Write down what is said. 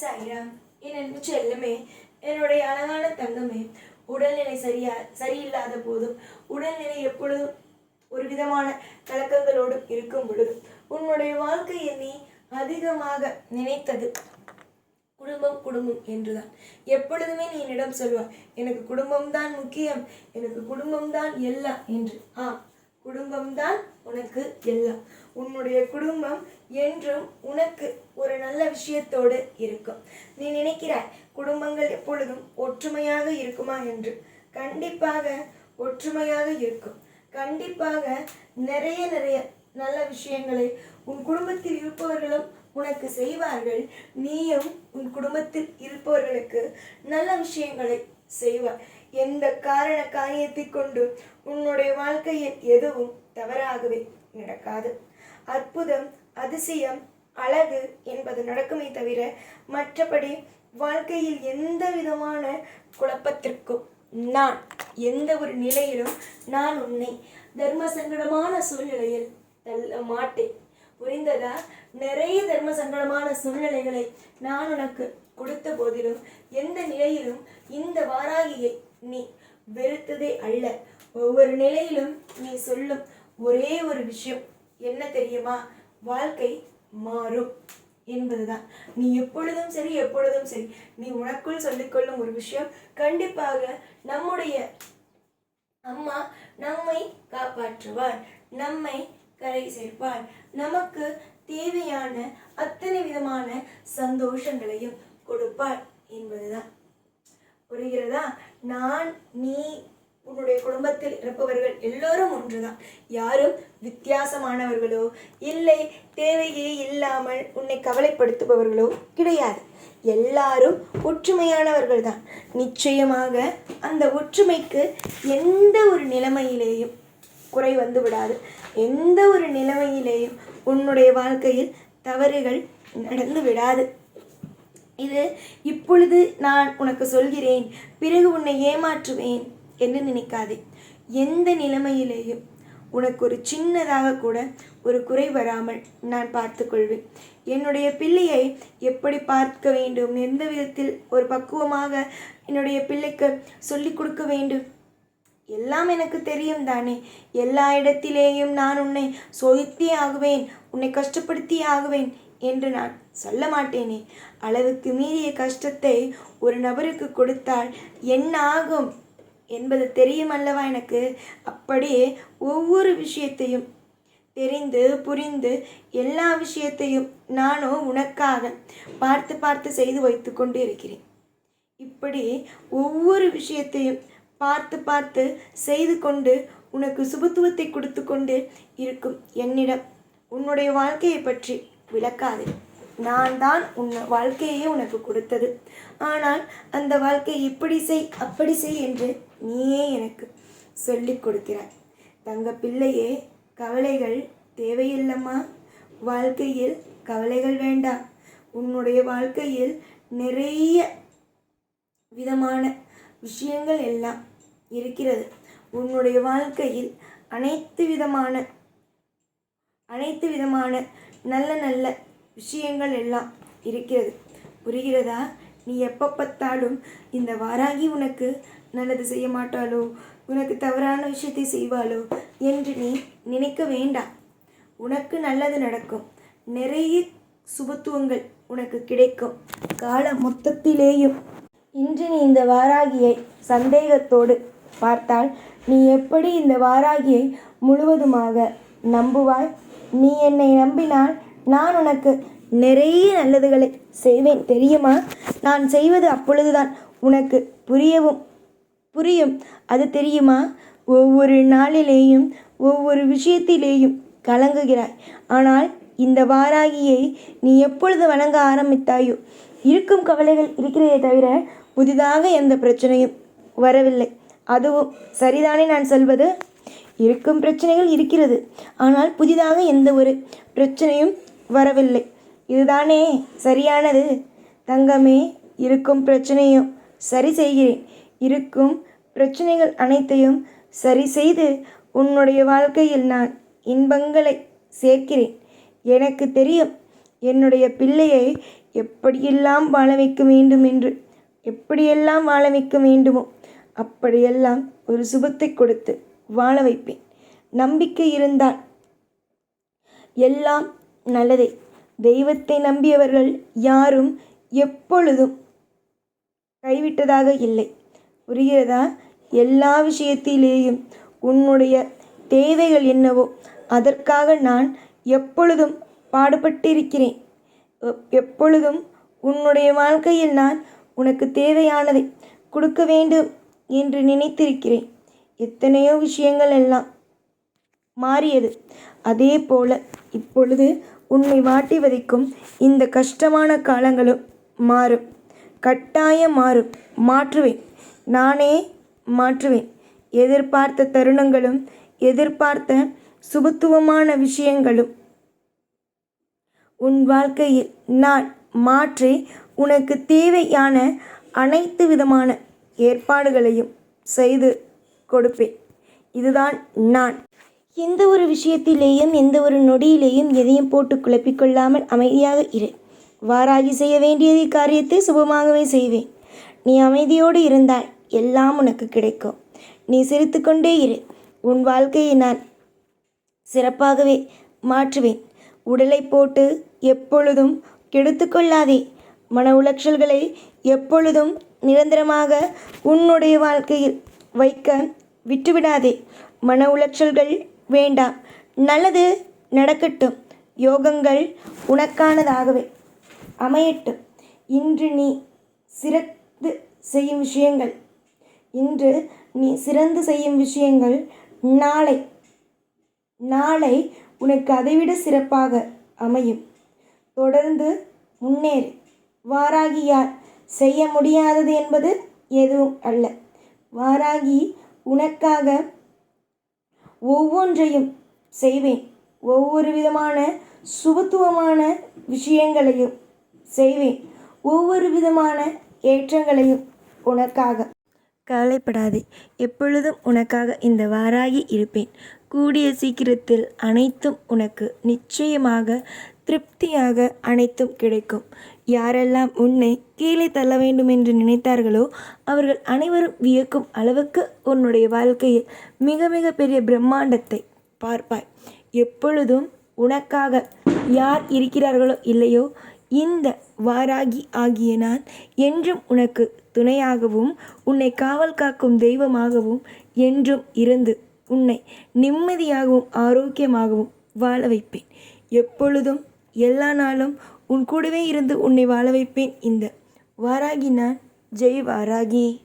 சாய்ராம் என் அன்பு செல்லுமே என்னுடைய அழகான தங்கமே உடல்நிலை சரியா சரியில்லாத போதும் உடல்நிலை எப்பொழுதும் ஒரு விதமான கலக்கங்களோடு இருக்கும் பொழுதும் உன்னுடைய வாழ்க்கையை நீ அதிகமாக நினைத்தது. குடும்பம் குடும்பம் என்றுதான். எப்பொழுதுமே நீ என்னிடம் சொல்வாய் எனக்கு குடும்பம்தான் முக்கியம் எனக்கு குடும்பம்தான் எல்லாம் என்று. ஆம் குடும்பம்தான் உனக்கு எல்லாம். உன்னுடைய குடும்பம் என்றும் உனக்கு ஒரு நல்ல விஷயத்தோடு இருக்கும். நீ நினைக்கிறாய் குடும்பங்கள் எப்பொழுதும் ஒற்றுமையாக இருக்குமா என்று. கண்டிப்பாக ஒற்றுமையாக இருக்கும். கண்டிப்பாக நிறைய நிறைய நல்ல விஷயங்களை உன் குடும்பத்தில் இருப்பவர்களும் உனக்கு செய்வார்கள். நீயும் உன் குடும்பத்தில் இருப்பவர்களுக்கு நல்ல விஷயங்களை செய்வார் எந்த காரண காரியத்தை கொண்டு உன்னுடைய வாழ்க்கையில் எதுவும் தவறாகவே நடக்காது. அற்புதம் அதிசயம் அழகு என்பது நடக்குமே தவிர மற்றபடி வாழ்க்கையில் எந்த விதமான குழப்பத்திற்கும் நான் எந்த ஒரு நிலையிலும் நான் உன்னை தர்ம சங்கடமான சூழ்நிலையில் தள்ள மாட்டேன். புரிந்ததா? நிறைய தர்ம சங்கடமான சூழ்நிலைகளை நான் உனக்கு கொடுத்த போதிலும் எந்த நிலையிலும் இந்த வாராகியை நீ வெறுத்ததே அல்ல. ஒவ்வொரு நிலையிலும் நீ சொல்லும் ஒரே ஒரு விஷயம். என்ன தெரியுமா? வாழ்க்கை மாறும் என்பதுதான். நீ எப்பொழுதும் சரி எப்பொழுதும் சரி. நீ உனக்குள் சொல்லிக்கொள்ளும் ஒரு விஷயம். கண்டிப்பாக நம்முடைய அம்மா நம்மை காப்பாற்றுவார் நம்மை கரை சேர்ப்பார். நமக்கு தேவையான அத்தனை விதமான சந்தோஷங்களையும் கொடுப்பார் என்பதுதான். புரிகிறதா? நான் நீ உன்னுடைய குடும்பத்தில் இருப்பவர்கள் எல்லோரும் ஒன்றுதான். யாரும் வித்தியாசமானவர்களோ இல்லை தேவையே இல்லாமல் உன்னை கவலைப்படுத்துபவர்களோ கிடையாது. எல்லாரும் ஒற்றுமையானவர்கள் தான் நிச்சயமாக அந்த ஒற்றுமைக்கு எந்த ஒரு நிலைமையிலேயும் குறை வந்து விடாது. எந்த ஒரு நிலைமையிலேயும் உன்னுடைய வாழ்க்கையில் தவறுகள் நடந்து விடாது. இது இப்பொழுது நான் உனக்கு சொல்கிறேன் பிறகு உன்னை ஏமாற்றுவேன் என்று நினைக்காதே. எந்த நிலைமையிலேயும் உனக்கு ஒரு சின்னதாக கூட ஒரு குறை வராமல் நான் பார்த்துக்கொள்வேன். என்னுடைய பிள்ளையை எப்படி பார்க்க வேண்டும்? எந்த விதத்தில் ஒரு பக்குவமாக என்னுடைய பிள்ளைக்கு சொல்லிக் கொடுக்க வேண்டும்? எல்லாம் எனக்கு தெரியும் தானே. எல்லா இடத்திலேயும் நான் உன்னை சோதித்தே ஆகுவேன் உன்னை கஷ்டப்படுத்தியே ஆகுவேன் என்று நான் சொல்ல மாட்டேனே. அளவுக்கு மீறிய கஷ்டத்தை ஒரு நபருக்கு கொடுத்தால் என்ன ஆகும்? என்பது தெரியும் அல்லவா எனக்கு? அப்படியே ஒவ்வொரு விஷயத்தையும் தெரிந்து புரிந்து எல்லா விஷயத்தையும் நானும் உனக்காக பார்த்து பார்த்து செய்து வைத்து கொண்டு இருக்கிறேன் இப்படி ஒவ்வொரு விஷயத்தையும் பார்த்து பார்த்து செய்து கொண்டு உனக்கு சுபத்துவத்தை கொடுத்து கொண்டு இருக்கும் என்னிடம் உன்னுடைய வாழ்க்கையை பற்றி விளக்காது. நான் தான் உன் வாழ்க்கையே உனக்கு கொடுத்தது. ஆனால் அந்த வாழ்க்கை இப்படி செய் அப்படி செய் என்று நீயே எனக்கு சொல்லிக் கொடுக்கிறாய். தங்க பிள்ளையே கவலைகள் தேவையில்லம்மா. வாழ்க்கையில் கவலைகள் வேண்டாம். உன்னுடைய வாழ்க்கையில் நிறைய விதமான விஷயங்கள் எல்லாம் இருக்கிறது. உன்னுடைய வாழ்க்கையில் அனைத்து விதமான அனைத்து விதமான நல்ல நல்ல விஷயங்கள் எல்லாம் இருக்கிறது. புரிகிறதா? நீ எப்போ பார்த்தாலும் இந்த வாராகி உனக்கு நல்லது செய்ய மாட்டாளோ? உனக்கு தவறான விஷயத்தை செய்வாளோ? என்று நீ நினைக்க வேண்டாம். உனக்கு நல்லது நடக்கும். நிறைய சுபத்துவங்கள் உனக்கு கிடைக்கும். கால மொத்தத்திலேயும். இன்று நீ இந்த வாராகியை சந்தேகத்தோடு பார்த்தால் நீ எப்படி இந்த வாராகியை முழுவதுமாக நம்புவாய்? நீ என்னை நம்பினால் நான் உனக்கு நிறைய நல்லதுகளை செய்வேன் தெரியுமா? நான் செய்வது அப்பொழுதுதான். உனக்கு புரியவும் புரியும். அது தெரியுமா? ஒவ்வொரு நாளிலேயும் ஒவ்வொரு விஷயத்திலேயும் கலங்குகிறாய். ஆனால் இந்த வாராகியை நீ எப்பொழுது வணங்க ஆரம்பித்தாயோ? இருக்கும் கவலைகள் இருக்கிறதே தவிர புதிதாக எந்த பிரச்சனையும் வரவில்லை. அதுவும் சரிதானே நான் சொல்வது? இருக்கும் பிரச்சனைகள் இருக்கிறது. ஆனால் புதிதாக எந்த ஒரு பிரச்சனையும் வரவில்லை. இதுதானே சரியானது? தங்கமே இருக்கும் பிரச்சனையும் சரி செய்கிறேன். இருக்கும் பிரச்சனைகள் அனைத்தையும் சரி செய்து உன்னுடைய வாழ்க்கையில் நான் இன்பங்களை சேர்க்கிறேன். எனக்கு தெரியும் என்னுடைய பிள்ளையை எப்படியெல்லாம் வாழ வைக்க வேண்டும் என்று எப்படியெல்லாம் வாழ வைக்க வேண்டுமோ அப்படியெல்லாம் ஒரு சுபத்தை கொடுத்து வாழ வைப்பேன். நம்பிக்கை இருந்தால் எல்லாம் நல்லதே. தெய்வத்தை நம்பியவர்கள் யாரும் எப்பொழுதும் கைவிட்டதாக இல்லை. புரிகிறதா? எல்லா விஷயத்திலேயும் உன்னுடைய தேவைகள் என்னவோ அதற்காக நான் எப்பொழுதும் பாடுபட்டிருக்கிறேன். எப்பொழுதும் உன்னுடைய வாழ்க்கையில் நான் உனக்கு தேவையானதை கொடுக்க வேண்டும் என்று நினைத்திருக்கிறேன். எத்தனையோ விஷயங்கள் எல்லாம் மாறியது. அதே போல இப்பொழுது உன்னை வாட்டி வதைக்கும் இந்த கஷ்டமான காலங்களும் மாறும். கட்டாயம் மாறும். மாற்றுவேன். நானே மாற்றுவேன். எதிர்பார்த்த தருணங்களும் எதிர்பார்த்த சுபத்துவமான விஷயங்களும். உன் வாழ்க்கையில் நான் மாற்றி உனக்கு தேவையான அனைத்து விதமான ஏற்பாடுகளையும் செய்து கொடுப்பேன். இதுதான் நான். எந்த ஒரு விஷயத்திலேயும் எந்த ஒரு நொடியிலேயும் எதையும் போட்டு குழப்பிக்கொள்ளாமல் அமைதியாக இரு. வாராகி செய்ய வேண்டியதை காரியத்தை சுபமாகவே செய்வேன். நீ அமைதியோடு இருந்தால் எல்லாம் உனக்கு கிடைக்கும். நீ சிரித்துக்கொண்டே இரு. உன் வாழ்க்கையை நான் சிறப்பாகவே மாற்றுவேன். உடலை போட்டு எப்பொழுதும் கெடுத்து கொள்ளாதே. மன உளைச்சல்களை எப்பொழுதும் நிரந்தரமாக உன்னுடைய வாழ்க்கையில் வைக்க விட்டுவிடாதே. மன உளைச்சல்கள் வேண்டாம். நல்லது நடக்கட்டும். யோகங்கள் உனக்கானதாகவே. அமையட்டும். இன்று நீ சிறந்து செய்யும் விஷயங்கள். இன்று நீ சிறந்து செய்யும் விஷயங்கள் நாளை. நாளை உனக்கு அதைவிட சிறப்பாக அமையும். தொடர்ந்து முன்னேறு. வாராகியால் செய்ய முடியாதது என்பது எதுவும் அல்ல. வாராகி உனக்காக ஒவ்வொன்றையும் செய்வேன். ஒவ்வொரு விதமான சுபத்துவமான விஷயங்களையும் செய்வேன். ஒவ்வொரு விதமான ஏற்றங்களையும் உனக்காக. கவலைப்படாதே. எப்பொழுதும் உனக்காக இந்த வாராகி இருப்பேன். கூடிய சீக்கிரத்தில் அனைத்தும் உனக்கு நிச்சயமாக திருப்தியாக அனைத்தும் கிடைக்கும். யாரெல்லாம் உன்னை கீழே தள்ள வேண்டும் என்று நினைத்தார்களோ அவர்கள் அனைவரும் வியக்கும் அளவுக்கு உன்னுடைய வாழ்க்கையில் மிக மிக பெரிய பிரம்மாண்டத்தை பார்ப்பாய். எப்பொழுதும் உனக்காக யார் இருக்கிறார்களோ இல்லையோ இந்த வாராகி ஆகிய நான் என்றும் உனக்கு துணையாகவும் உன்னை காவல் காக்கும் தெய்வமாகவும் என்றும் இருந்து உன்னை நிம்மதியாகவும் ஆரோக்கியமாகவும் வாழ வைப்பேன். எப்பொழுதும் எல்லா நாளும் உன் கூடவே இருந்து உன்னை வாழ வைப்பேன். இந்த வாராகி நான். ஜெய் வாராகி.